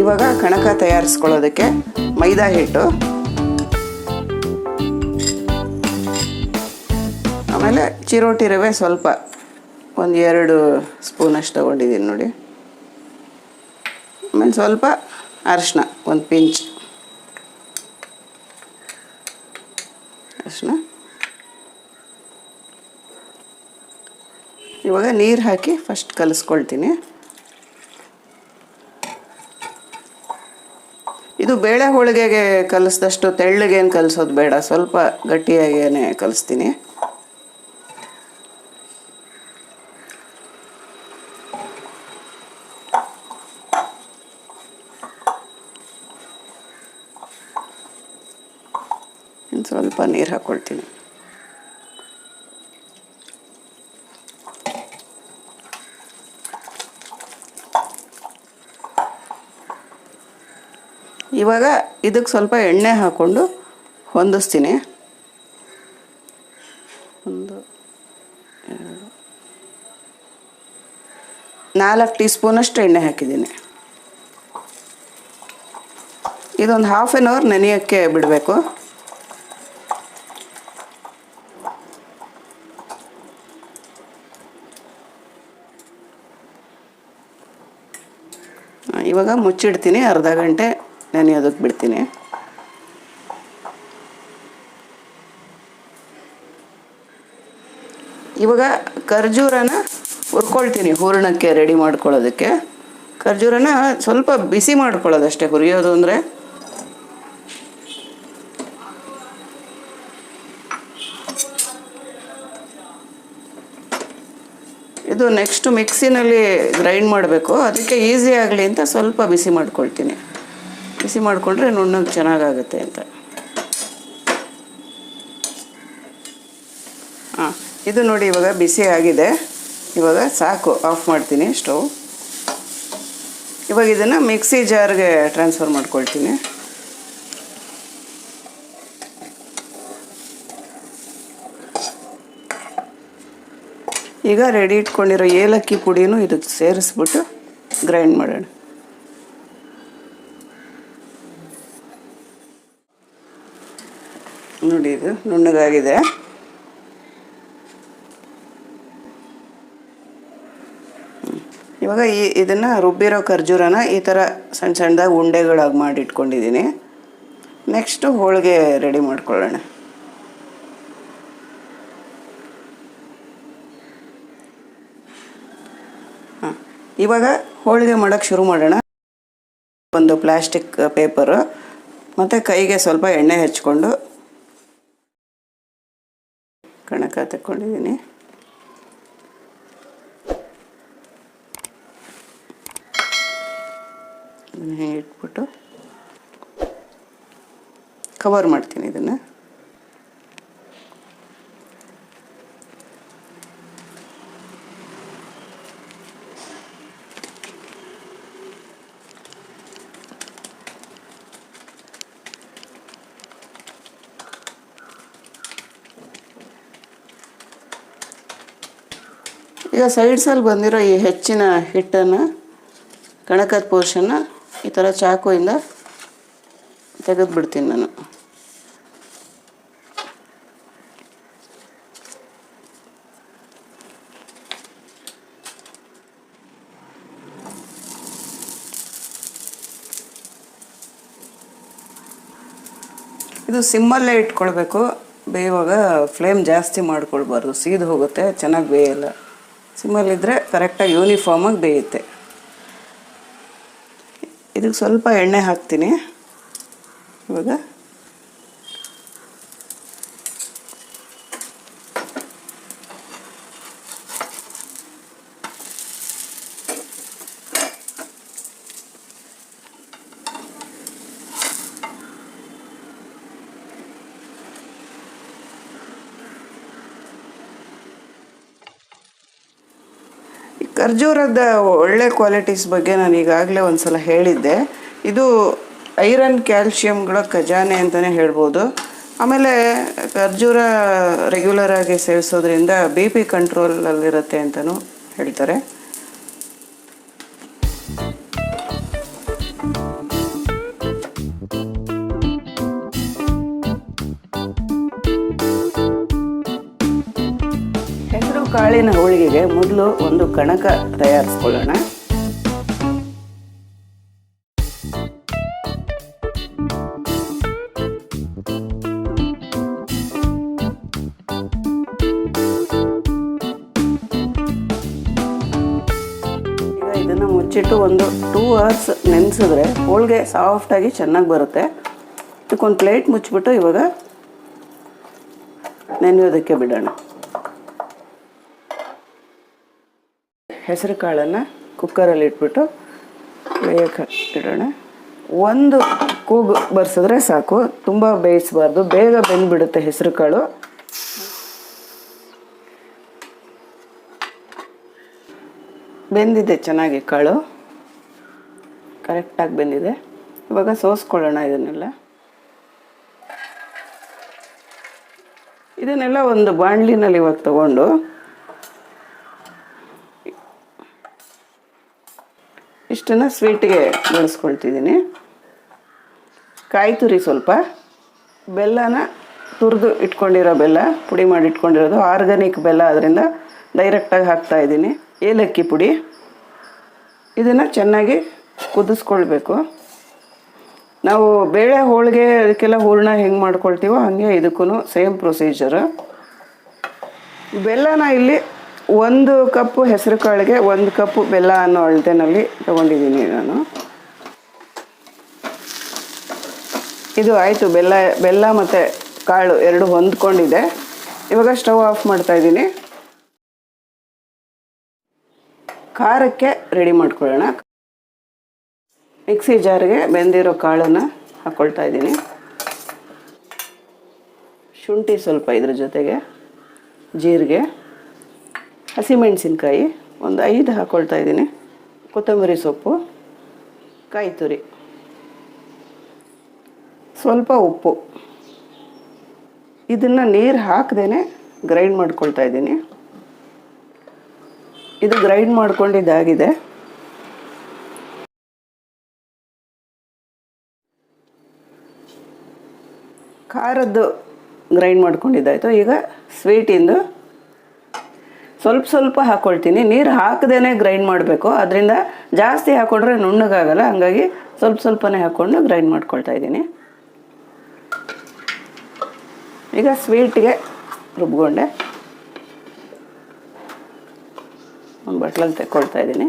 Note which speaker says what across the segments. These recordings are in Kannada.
Speaker 1: ಇವಾಗ ಕಣಕ ತಯಾರಿಸ್ಕೊಳ್ಳೋದಕ್ಕೆ ಮೈದಾ ಹಿಟ್ಟು. ಆಮೇಲೆ ಚಿರೋಟಿ ರವೆ ಸ್ವಲ್ಪ ಒಂದು ಎರಡು ಸ್ಪೂನಷ್ಟು ತಗೊಂಡಿದ್ದೀನಿ ನೋಡಿ. ಆಮೇಲೆ ಸ್ವಲ್ಪ ಅರಿಶಿನ ಒಂದು ಪಿಂಚ್. ಅರಿಶಿನ ಇವಾಗ ನೀರು ಹಾಕಿ ಫಸ್ಟ್ ಕಲಿಸ್ಕೊಳ್ತೀನಿ. ಇದು ಬೇಳೆ ಹೋಳಿಗೆಗೆ ಕಲಿಸಿದಷ್ಟು ತೆಳ್ಳಗೇನು ಕಲಿಸೋದು ಬೇಡ, ಸ್ವಲ್ಪ ಗಟ್ಟಿಯಾಗೇನೆ ಕಲಿಸ್ತೀನಿ. ಸ್ವಲ್ಪ ನೀರು ಹಾಕ್ಕೊಳ್ತೀನಿ ಇವಾಗ ಇದಕ್ಕೆ ಸ್ವಲ್ಪ ಎಣ್ಣೆ ಹಾಕ್ಕೊಂಡು ಹೊಂದಿಸ್ತೀನಿ. ಒಂದು ನಾಲ್ಕು ಟೀ ಸ್ಪೂನಷ್ಟು ಎಣ್ಣೆ ಹಾಕಿದ್ದೀನಿ. ಇದೊಂದು ಹಾಫ್ ಆನ್ ಅವರ್ ನೆನೆಯೋಕ್ಕೆ ಬಿಡಬೇಕು. ಇವಾಗ ಮುಚ್ಚಿಡ್ತೀನಿ ಅರ್ಧ ಗಂಟೆ. ನೆನೆಯೋದಕ್ಕೆ ಬಿಡ್ತೀನಿ. ಇವಾಗ ಖರ್ಜೂರನ ಹುರ್ಕೊಳ್ತೀನಿ ಹೂರಣಕ್ಕೆ ರೆಡಿ ಮಾಡ್ಕೊಳ್ಳೋದಕ್ಕೆ. ಖರ್ಜೂರನ ಸ್ವಲ್ಪ ಬಿಸಿ ಮಾಡ್ಕೊಳ್ಳೋದಷ್ಟೇ ಹುರಿಯೋದು ಅಂದರೆ. ಇದು ನೆಕ್ಸ್ಟ್ ಮಿಕ್ಸಿನಲ್ಲಿ ಗ್ರೈಂಡ್ ಮಾಡಬೇಕು. ಅದಕ್ಕೆ ಈಸಿ ಆಗಲಿ ಅಂತ ಸ್ವಲ್ಪ ಬಿಸಿ ಮಾಡ್ಕೊಳ್ತೀನಿ. ಬಿಸಿ ಮಾಡಿಕೊಂಡ್ರೆ ನುಣ್ಣಗೆ ಚೆನ್ನಾಗಾಗುತ್ತೆ ಅಂತ. ಹಾಂ, ಇದು ನೋಡಿ ಇವಾಗ ಬಿಸಿ ಆಗಿದೆ. ಇವಾಗ ಸಾಕು, ಆಫ್ ಮಾಡ್ತೀನಿ ಸ್ಟವ್. ಇವಾಗ ಇದನ್ನು ಮಿಕ್ಸಿ ಜಾರ್ಗೆ ಟ್ರಾನ್ಸ್ಫರ್ ಮಾಡ್ಕೊಳ್ತೀನಿ. ಈಗ ರೆಡಿ ಇಟ್ಕೊಂಡಿರೋ ಏಲಕ್ಕಿ ಪುಡಿನೂ ಇದಕ್ಕೆ ಸೇರಿಸ್ಬಿಟ್ಟು ಗ್ರೈಂಡ್ ಮಾಡೋಣ. ನೋಡಿ ಇದು ನುಣ್ಣಗಾಗಿದೆ. ಇವಾಗ ಈ ಇದನ್ನು ರುಬ್ಬಿರೋ ಖರ್ಜೂರನ ಈ ಥರ ಸಣ್ಣ ಸಣ್ಣದಾಗಿ ಉಂಡೆಗಳಾಗಿ ಮಾಡಿ ಇಟ್ಕೊಂಡಿದ್ದೀನಿ. ನೆಕ್ಸ್ಟು ಹೋಳಿಗೆ ರೆಡಿ ಮಾಡ್ಕೊಳ್ಳೋಣ. ಹಾಂ, ಇವಾಗ ಹೋಳಿಗೆ ಮಾಡೋಕ್ಕೆ ಶುರು ಮಾಡೋಣ. ಒಂದು ಪ್ಲಾಸ್ಟಿಕ್ ಪೇಪರು ಮತ್ತು ಕೈಗೆ ಸ್ವಲ್ಪ ಎಣ್ಣೆ ಹಚ್ಕೊಂಡು ಕಣಕ ತಗೊಂಡಿದ್ದೀನಿ ಇಟ್ಬಿಟ್ಟು ಕವರ್ ಮಾಡ್ತೀನಿ ಇದನ್ನು. ಸೈಡ್ಸಲ್ಲಿ ಬಂದಿರೋ ಈ ಹೆಚ್ಚಿನ ಹಿಟ್ಟನ್ನು, ಕಣಕದ ಪೋರ್ಷನ್ನ ಈ ಥರ ಚಾಕುವಿಂದ ತೆಗೆದುಬಿಡ್ತೀನಿ ನಾನು. ಇದು ಸಿಮ್ಮಲ್ಲೇ ಇಟ್ಕೊಳ್ಬೇಕು. ಬೇಯುವಾಗ ಫ್ಲೇಮ್ ಜಾಸ್ತಿ ಮಾಡ್ಕೊಳ್ಬಾರ್ದು. ಸೀದು ಹೋಗುತ್ತೆ, ಚೆನ್ನಾಗಿ ಬೇಯಲ್ಲ. ಸಿಮ್ಮಲ್ಲಿದ್ದರೆ ಕರೆಕ್ಟಾಗಿ ಯೂನಿಫಾರ್ಮಾಗಿ ಬೇಯುತ್ತೆ. ಇದಕ್ಕೆ ಸ್ವಲ್ಪ ಎಣ್ಣೆ ಹಾಕ್ತೀನಿ. ಇವಾಗ ಖರ್ಜೂರದ ಒಳ್ಳೆ ಕ್ವಾಲಿಟೀಸ್ ಬಗ್ಗೆ ನಾನು ಈಗಾಗಲೇ ಒಂದು ಸಲ ಹೇಳಿದ್ದೆ. ಇದು ಐರನ್ ಕ್ಯಾಲ್ಶಿಯಂಗಳ ಖಜಾನೆ ಅಂತಲೇ ಹೇಳ್ಬೋದು. ಆಮೇಲೆ ಖರ್ಜೂರ ರೆಗ್ಯುಲರ್ ಆಗಿ ಸೇವಿಸೋದ್ರಿಂದ ಬಿ ಪಿ ಕಂಟ್ರೋಲಲ್ಲಿರುತ್ತೆ ಅಂತಲೂ ಹೇಳ್ತಾರೆ. ಕಾಳಿನ ಮೊದಲು ಒಂದು ಕಣಕ ತಯಾರಿಸ್ಕೊಳ್ಳೋಣ. ಇದನ್ನು ಮುಚ್ಚಿಟ್ಟು ಒಂದು ಟೂ ಅವರ್ಸ್ ನೆನೆಸಿದ್ರೆ ಹೋಳಿಗೆ ಸಾಫ್ಟಾಗಿ ಚೆನ್ನಾಗಿ ಬರುತ್ತೆ. ಇದಕ್ಕೊಂದು ಪ್ಲೇಟ್ ಮುಚ್ಚಿಬಿಟ್ಟು ಇವಾಗ ನೆನೆಯೋದಕ್ಕೆ ಬಿಡೋಣ. ಹೆಸರು ಕಾಳನ್ನು ಕುಕ್ಕರಲ್ಲಿ ಇಟ್ಬಿಟ್ಟು ಬೇಯಕ್ಕೆ ಇಡೋಣ ಒಂದು ಕೂಗು ಬರ್ಸಿದ್ರೆ ಸಾಕು. ತುಂಬ ಬೇಯಿಸಬಾರ್ದು. ಬೇಗ ಬೆಂದ್ಬಿಡುತ್ತೆ ಹೆಸರು ಕಾಳು. ಬೆಂದಿದೆ ಚೆನ್ನಾಗಿ ಕಾಳು. ಕರೆಕ್ಟಾಗಿ ಬೆಂದಿದೆ. ಇವಾಗ ಸೋಸ್ಕೊಳ್ಳೋಣ ಇದನ್ನೆಲ್ಲ. ಇದನ್ನೆಲ್ಲ ಒಂದು ಬಾಣಲಿನಲ್ಲಿ ಇವಾಗ ತಗೊಂಡು ಇಷ್ಟನ್ನು ಸ್ವೀಟ್ಗೆ ಬಳಸ್ಕೊಳ್ತಿದ್ದೀನಿ. ಕಾಯಿ ತುರಿ ಸ್ವಲ್ಪ. ಬೆಲ್ಲನ ತುರಿದು ಇಟ್ಕೊಂಡಿರೋ ಬೆಲ್ಲ, ಪುಡಿ ಮಾಡಿ ಇಟ್ಕೊಂಡಿರೋದು ಆರ್ಗಾನಿಕ್ ಬೆಲ್ಲ ಅದರಿಂದ ಡೈರೆಕ್ಟಾಗಿ ಹಾಕ್ತಾ ಇದ್ದೀನಿ. ಏಲಕ್ಕಿ ಪುಡಿ. ಇದನ್ನು ಚೆನ್ನಾಗಿ ಕುದಿಸ್ಕೊಳ್ಬೇಕು. ನಾವು ಬೇಳೆ ಹೋಳಿಗೆ ಅದಕ್ಕೆಲ್ಲ ಹೂರಣ ಹೆಂಗೆ ಮಾಡ್ಕೊಳ್ತೀವೋ ಹಾಗೆ ಇದಕ್ಕೂ ಸೇಮ್ ಪ್ರೊಸೀಜರು ಬೆಲ್ಲನ ಇಲ್ಲಿ ಒಂದು ಕಪ್ಪು ಹೆಸರು ಕಾಳಿಗೆ ಒಂದು ಕಪ್ಪು ಬೆಲ್ಲ ಅನ್ನೋ ಅಳತೆನಲ್ಲಿ ತೊಗೊಂಡಿದ್ದೀನಿ ನಾನು. ಇದು ಆಯಿತು, ಬೆಲ್ಲ ಬೆಲ್ಲ ಮತ್ತು ಕಾಳು ಎರಡು ಹೊಂದ್ಕೊಂಡಿದೆ. ಇವಾಗ ಸ್ಟವ್ ಆಫ್ ಮಾಡ್ತಾ ಇದ್ದೀನಿ. ಖಾರಕ್ಕೆ ರೆಡಿ ಮಾಡ್ಕೊಳ್ಳೋಣ. ಮಿಕ್ಸಿ ಜಾರಿಗೆ ಬೆಂದಿರೋ ಕಾಳನ್ನು ಹಾಕ್ಕೊಳ್ತಾ ಇದ್ದೀನಿ. ಶುಂಠಿ ಸ್ವಲ್ಪ ಇದ್ರ ಜೊತೆಗೆ, ಜೀರಿಗೆ. ಹಸಿಮೆಣಸಿನ್ಕಾಯಿ ಒಂದು ಐದು ಹಾಕ್ಕೊಳ್ತಾ ಇದ್ದೀನಿ. ಕೊತ್ತಂಬರಿ ಸೊಪ್ಪು ಕಾಯಿ ತುರಿ ಸ್ವಲ್ಪ ಉಪ್ಪು. ಇದನ್ನು ನೀರು ಹಾಕ್ದೇ ಗ್ರೈಂಡ್ ಮಾಡ್ಕೊಳ್ತಾ ಇದ್ದೀನಿ. ಇದು ಗ್ರೈಂಡ್ ಮಾಡ್ಕೊಂಡಿದ್ದಾಗಿದೆ. ಖಾರದ್ದು ಗ್ರೈಂಡ್ ಮಾಡ್ಕೊಂಡಿದ್ದಾಯಿತು. ಈಗ ಸ್ವೀಟಿಂದು ಸ್ವಲ್ಪ ಸ್ವಲ್ಪ ಹಾಕ್ಕೊಳ್ತೀನಿ ನೀರು ಹಾಕದೇ ಗ್ರೈಂಡ್ ಮಾಡಬೇಕು. ಅದರಿಂದ ಜಾಸ್ತಿ ಹಾಕ್ಕೊಂಡ್ರೆ ನುಣ್ಣಗಾಗಲ್ಲ. ಹಂಗಾಗಿ ಸ್ವಲ್ಪ ಸ್ವಲ್ಪನೇ ಹಾಕ್ಕೊಂಡು ಗ್ರೈಂಡ್ ಮಾಡ್ಕೊಳ್ತಾ ಇದ್ದೀನಿ. ಈಗ ಸ್ವೀಟ್ಗೆ ರುಬ್ಕೊಂಡೆ. ಒಂದು ಬಟ್ಲಲ್ಲಿ ತೆಕ್ಕೊಳ್ತಾ ಇದ್ದೀನಿ.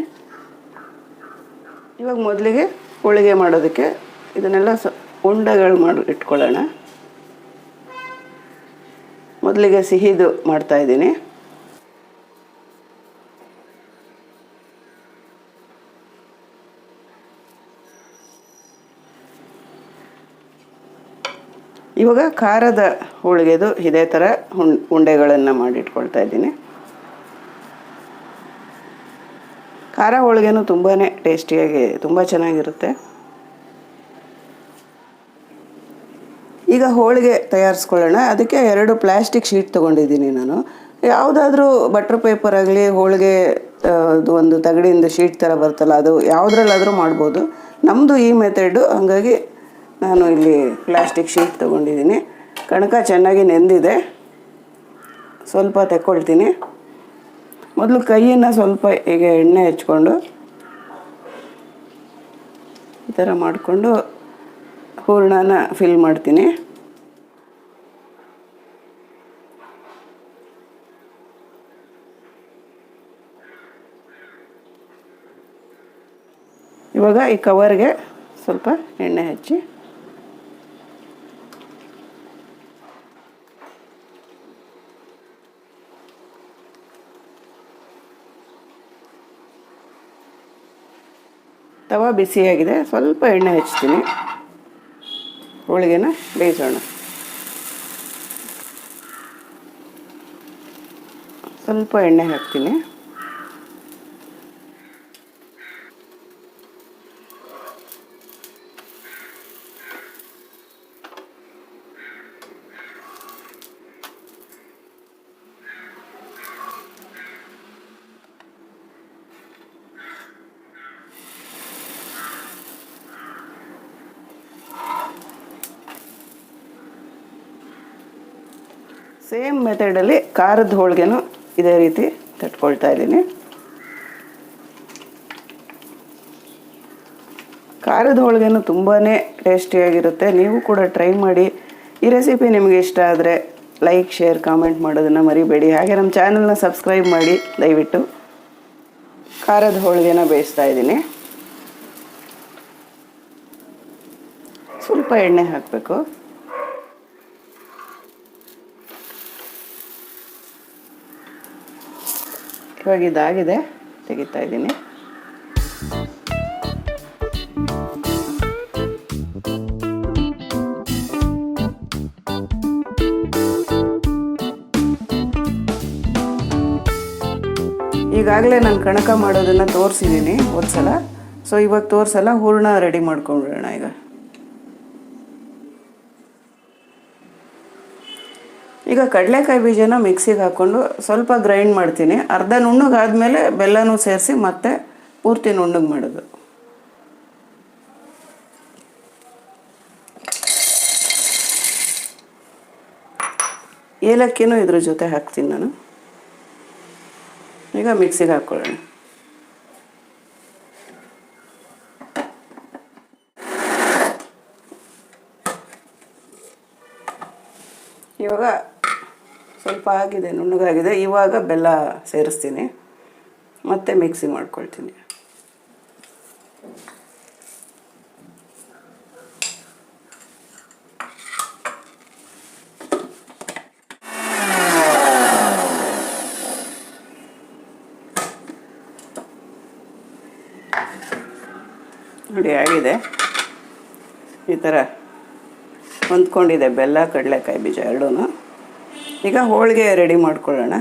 Speaker 1: ಇವಾಗ ಮೊದಲಿಗೆ ಹೋಳಿಗೆ ಮಾಡೋದಕ್ಕೆ ಇದನ್ನೆಲ್ಲ ಸ ಉಂಡೆಗಳು ಮಾಡಿ ಇಟ್ಕೊಳ್ಳೋಣ. ಮೊದಲಿಗೆ ಸಿಹಿದು ಮಾಡ್ತಾ ಇವಾಗ ಖಾರದ ಹೋಳಿಗೆದು ಇದೇ ಥರ ಉಂಡೆಗಳನ್ನು ಮಾಡಿಟ್ಕೊಳ್ತಾ ಇದ್ದೀನಿ. ಖಾರ ಹೋಳಿಗೆನೂ ತುಂಬಾ ಟೇಸ್ಟಿಯಾಗಿ, ತುಂಬ ಚೆನ್ನಾಗಿರುತ್ತೆ. ಈಗ ಹೋಳಿಗೆ ತಯಾರಿಸ್ಕೊಳ್ಳೋಣ. ಅದಕ್ಕೆ ಎರಡು ಪ್ಲ್ಯಾಸ್ಟಿಕ್ ಶೀಟ್ ತೊಗೊಂಡಿದ್ದೀನಿ ನಾನು. ಯಾವುದಾದ್ರೂ ಬಟರ್ ಪೇಪರ್ ಆಗಲಿ, ಹೋಳಿಗೆ ಒಂದು ತಗಡಿಯಿಂದ ಶೀಟ್ ಥರ ಬರ್ತಲ್ಲ, ಅದು ಯಾವುದ್ರಲ್ಲಾದರೂ ಮಾಡ್ಬೋದು. ನಮ್ಮದು ಈ ಮೆಥಡು ಹಾಗಾಗಿ ನಾನು ಇಲ್ಲಿ ಪ್ಲಾಸ್ಟಿಕ್ ಶೀಟ್ ತೊಗೊಂಡಿದ್ದೀನಿ. ಕಣಕ ಚೆನ್ನಾಗಿ ನೆಂದಿದೆ. ಸ್ವಲ್ಪ ತೆಕ್ಕೊಳ್ತೀನಿ. ಮೊದಲು ಕೈಯನ್ನು ಸ್ವಲ್ಪ ಈಗ ಎಣ್ಣೆ ಹಚ್ಕೊಂಡು ಈ ಥರ ಮಾಡಿಕೊಂಡು ಹೂರಣನ ಫಿಲ್ ಮಾಡ್ತೀನಿ. ಇವಾಗ ಈ ಕವರ್ಗೆ ಸ್ವಲ್ಪ ಎಣ್ಣೆ ಹಚ್ಚಿ ತವ ಬಿಸಿಯಾಗಿದೆ. ಸ್ವಲ್ಪ ಎಣ್ಣೆ ಹಚ್ತೀನಿ. ಹೋಳಿಗೆನ ಬೇಯಿಸೋಣ. ಸ್ವಲ್ಪ ಎಣ್ಣೆ ಹಾಕ್ತೀನಿ. ಸೇಮ್ ಮೆಥಡಲ್ಲಿ ಖಾರದ ಹೋಳಿಗೆನೂ ಇದೇ ರೀತಿ ತಟ್ಕೊಳ್ತಾ ಇದ್ದೀನಿ. ಖಾರದ ಹೋಳಿಗೆನೂ ತುಂಬಾ ಟೇಸ್ಟಿಯಾಗಿರುತ್ತೆ ನೀವು ಕೂಡ ಟ್ರೈ ಮಾಡಿ. ಈ ರೆಸಿಪಿ ನಿಮಗೆ ಇಷ್ಟ ಆದರೆ ಲೈಕ್ ಶೇರ್ ಕಾಮೆಂಟ್ ಮಾಡೋದನ್ನು ಮರಿಬೇಡಿ. ಹಾಗೆ ನಮ್ಮ ಚಾನಲ್ನ ಸಬ್ಸ್ಕ್ರೈಬ್ ಮಾಡಿ. ದಯವಿಟ್ಟು ಖಾರದ ಹೋಳಿಗೆನ ಬೇಯಿಸ್ತಾ ಇದ್ದೀನಿ. ಸ್ವಲ್ಪ ಎಣ್ಣೆ ಹಾಕಬೇಕು. ಇವಾಗ ಇದಾಗಿದೆ ತೆಗಿತಾ ಇದ್ದೀನಿ. ಈಗಾಗಲೇ ನಾನು ಕಣಕ ಮಾಡೋದನ್ನು ತೋರಿಸಿದ್ದೀನಿ ಒಂದ್ಸಲ. ಸೊ ಇವಾಗ ತೋರಿಸಲ್ಲ, ಹೂರ್ಣ ರೆಡಿ ಮಾಡ್ಕೊಂಡ್ಬಿಡೋಣ ಈಗ. ಈಗ ಕಡಲೆಕಾಯಿ ಬೀಜನ ಮಿಕ್ಸಿಗೆ ಹಾಕ್ಕೊಂಡು ಸ್ವಲ್ಪ ಗ್ರೈಂಡ್ ಮಾಡ್ತೀನಿ. ಅರ್ಧ ನುಣ್ಣಗಾದ್ಮೇಲೆ ಬೆಲ್ಲನೂ ಸೇರಿಸಿ ಮತ್ತೆ ಪೂರ್ತಿ ನುಣ್ಣಗೆ ಮಾಡೋದು. ಏಲಕ್ಕಿನೂ ಇದ್ರ ಜೊತೆ ಹಾಕ್ತೀನಿ ನಾನು. ಈಗ ಮಿಕ್ಸಿಗೆ ಹಾಕ್ಕೊಳ್ಳೋಣ ಇವಾಗ ಸ್ವಲ್ಪ ಆಗಿದೆ, ನುಣ್ಣಗಾಗಿದೆ. ಇವಾಗ ಬೆಲ್ಲ ಸೇರಿಸ್ತೀನಿ. ಮತ್ತೆ ಮಿಕ್ಸಿ ಮಾಡ್ಕೊಳ್ತೀನಿ. ನೋಡಿ, ಆಗಿದೆ. ಈ ಥರ ಹೊಂದ್ಕೊಂಡಿದೆ ಬೆಲ್ಲ, ಕಡಲೆಕಾಯಿ ಬೀಜ ಎರಡೂ ಈಗ ಹೋಳಿಗೆ ರೆಡಿ ಮಾಡ್ಕೊಳ್ಳೋಣ.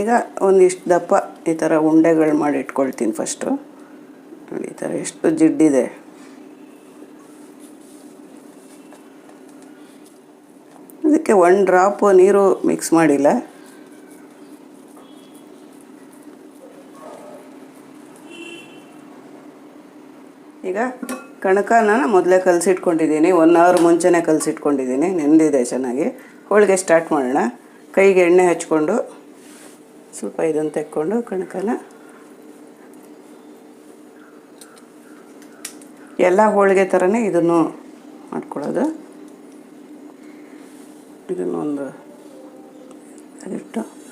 Speaker 1: ಈಗ ಒಂದಿಷ್ಟು ದಪ್ಪ ಈ ಥರ ಉಂಡೆಗಳು ಮಾಡಿ ಇಟ್ಕೊಳ್ತೀನಿ ಫಸ್ಟು ಈ ಥರ ಎಷ್ಟು ಜಿಡ್ಡಿದೆ. ಇದಕ್ಕೆ ಒನ್ ಡ್ರಾಪು ನೀರು ಮಿಕ್ಸ್ ಮಾಡಿಲ್ಲ. ಈಗ ಕಣಕನ ಮೊದಲೇ ಕಲಸಿಟ್ಕೊಂಡಿದ್ದೀನಿ. ಒನ್ ಅವರ್ ಮುಂಚೆನೇ ಕಲಸಿಟ್ಕೊಂಡಿದ್ದೀನಿ. ನೆಂದಿದೆ ಚೆನ್ನಾಗಿ. ಹೋಳಿಗೆ ಸ್ಟಾರ್ಟ್ ಮಾಡೋಣ. ಕೈಗೆ ಎಣ್ಣೆ ಹಚ್ಕೊಂಡು ಸ್ವಲ್ಪ ಇದನ್ನು ತೆಕ್ಕೊಂಡು ಕಣಕನ. ಎಲ್ಲ ಹೋಳಿಗೆ ಥರನೇ ಇದನ್ನು ಮಾಡ್ಕೊಳ್ಳೋದು. ಇದನ್ನೊಂದು ಒಂದು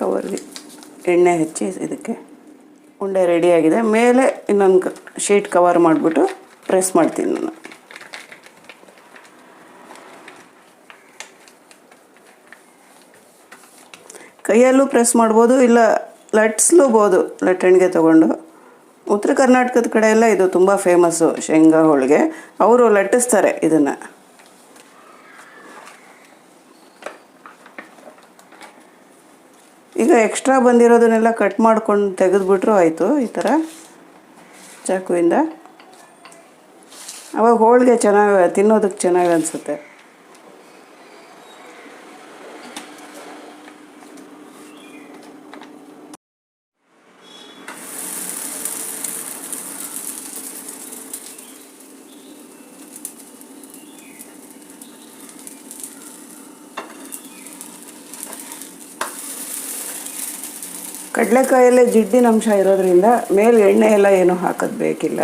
Speaker 1: ಕವರ್ಗೆ ಎಣ್ಣೆ ಹಚ್ಚಿ ಇದಕ್ಕೆ ಉಂಡೆ ರೆಡಿಯಾಗಿದೆ ಮೇಲೆ ಇನ್ನೊಂದು ಶೀಟ್ ಕವರ್ ಮಾಡಿಬಿಟ್ಟು ಪ್ರೆಸ್ ಮಾಡ್ತೀನಿ ನಾನು. ಕೈಯಲ್ಲೂ ಪ್ರೆಸ್ ಮಾಡ್ಬೋದು, ಇಲ್ಲ ಲಟ್ಸ್ಲೂಬೋದು ಲಟ್ಟಣಿಗೆ ತೊಗೊಂಡು. ಉತ್ತರ ಕರ್ನಾಟಕದ ಕಡೆ ಎಲ್ಲ ಇದು ತುಂಬ ಫೇಮಸ್ಸು ಶೇಂಗಾ ಹೋಳಿಗೆ. ಅವರು ಲಟ್ಟಿಸ್ತಾರೆ ಇದನ್ನು. ಈಗ ಎಕ್ಸ್ಟ್ರಾ ಬಂದಿರೋದನ್ನೆಲ್ಲ ಕಟ್ ಮಾಡ್ಕೊಂಡು ತೆಗೆದುಬಿಟ್ರು ಆಯಿತು, ಈ ಥರ ಚಾಕುವಿಂದ. ಅವಾಗ ಹೋಳಿಗೆ ಚೆನ್ನಾಗಿ, ತಿನ್ನೋದಕ್ಕೆ ಚೆನ್ನಾಗಿ ಅನಿಸುತ್ತೆ. ಕಡಲೆಕಾಯಲ್ಲೇ ಜಿಡ್ಡಿನ ಅಂಶ ಇರೋದ್ರಿಂದ ಮೇಲೆ ಎಣ್ಣೆ ಎಲ್ಲ ಏನೂ ಹಾಕೋದು ಬೇಕಿಲ್ಲ.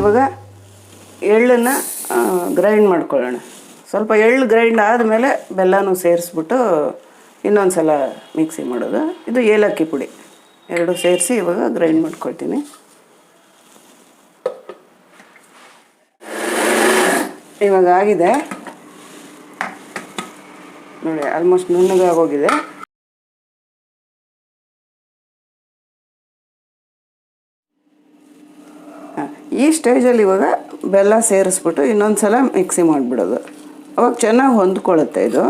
Speaker 1: ಇವಾಗ ಎಳ್ಳನ್ನು ಗ್ರೈಂಡ್ ಮಾಡ್ಕೊಳ್ಳೋಣ. ಸ್ವಲ್ಪ ಎಳ್ಳು ಗ್ರೈಂಡ್ ಆದಮೇಲೆ ಬೆಲ್ಲನೂ ಸೇರಿಸ್ಬಿಟ್ಟು ಇನ್ನೊಂದು ಸಲ ಮಿಕ್ಸಿ ಮಾಡೋದು. ಇದು ಏಲಕ್ಕಿ ಪುಡಿ. ಎರಡು ಸೇರಿಸಿ ಇವಾಗ ಗ್ರೈಂಡ್ ಮಾಡ್ಕೊಳ್ತೀನಿ. ಇವಾಗ ಆಗಿದೆ. ನೋಡಿ ಆಲ್ಮೋಸ್ಟ್ ನುಣ್ಣಗಾಗೋಗಿದೆ. ಈ ಸ್ಟೇಜಲ್ಲಿ ಇವಾಗ ಬೆಲ್ಲ ಸೇರಿಸ್ಬಿಟ್ಟು ಇನ್ನೊಂದು ಸಲ ಮಿಕ್ಸಿ ಮಾಡಿಬಿಡೋದು. ಅವಾಗ ಚೆನ್ನಾಗಿ ಹೊಂದ್ಕೊಳ್ಳುತ್ತೆ ಇದು.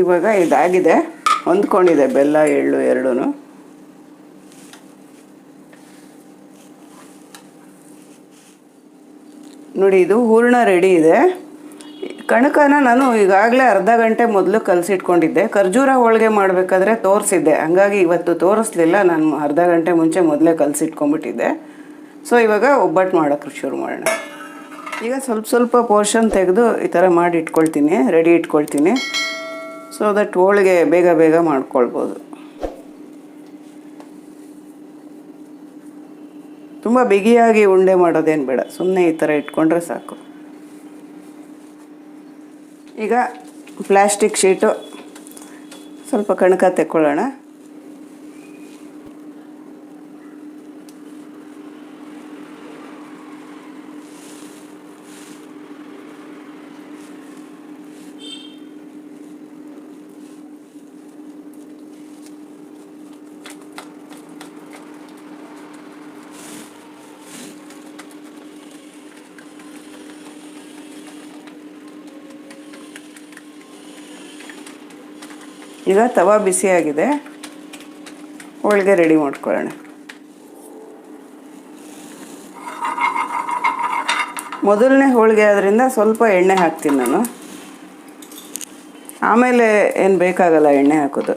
Speaker 1: ಇವಾಗ ಇದಾಗಿದೆ. ಹೊಂದ್ಕೊಂಡಿದೆ ಬೆಲ್ಲ, ಎಳ್ಳು ಎರಡೂ ನೋಡಿ, ಇದು ಹೂರ್ಣ ರೆಡಿ ಇದೆ. ಕಣಕನ ನಾನು ಈಗಾಗಲೇ ಅರ್ಧ ಗಂಟೆ ಮೊದಲು ಕಲಸಿಟ್ಕೊಂಡಿದ್ದೆ. ಖರ್ಜೂರ ಹೋಳಿಗೆ ಮಾಡಬೇಕಾದ್ರೆ ತೋರಿಸಿದ್ದೆ. ಹಂಗಾಗಿ ಇವತ್ತು ತೋರಿಸ್ಲಿಲ್ಲ. ನಾನು ಅರ್ಧ ಗಂಟೆ ಮುಂಚೆ ಮೊದಲೇ ಕಲಸಿಟ್ಕೊಂಡ್ಬಿಟ್ಟಿದ್ದೆ. ಸೊ ಇವಾಗ ಒಬ್ಬಟ್ಟು ಮಾಡೋಕ್ಕೆ ಶುರು ಮಾಡೋಣ. ಈಗ ಸ್ವಲ್ಪ ಸ್ವಲ್ಪ ಪೋರ್ಷನ್ ತೆಗೆದು ಈ ಥರ ಮಾಡಿ ಇಟ್ಕೊಳ್ತೀನಿ. ರೆಡಿ ಇಟ್ಕೊಳ್ತೀನಿ. ಸೊ ದಟ್ ಹೋಳಿಗೆ ಬೇಗ ಬೇಗ ಮಾಡ್ಕೊಳ್ಬೋದು. ತುಂಬ ಬಿಗಿಯಾಗಿ ಉಂಡೆ ಮಾಡೋದೇನು ಬೇಡ. ಸುಮ್ಮನೆ ಈ ಥರ ಇಟ್ಕೊಂಡ್ರೆ ಸಾಕು. ಈಗ ಪ್ಲ್ಯಾಸ್ಟಿಕ್ ಶೀಟು ಸ್ವಲ್ಪ ಕಣಕ ತೆಕ್ಕೊಳ್ಳೋಣ. ಈಗ ತವಾ ಬಿಸಿಯಾಗಿದೆ ಹೋಳಿಗೆ ರೆಡಿ ಮಾಡ್ಕೊಳ್ಳೋಣ. ಮೊದಲನೇ ಹೋಳಿಗೆ ಆದ್ದರಿಂದ ಸ್ವಲ್ಪ ಎಣ್ಣೆ ಹಾಕ್ತೀನಿ ನಾನು. ಆಮೇಲೆ ಏನು ಬೇಕಾಗಲ್ಲ ಎಣ್ಣೆ ಹಾಕೋದು.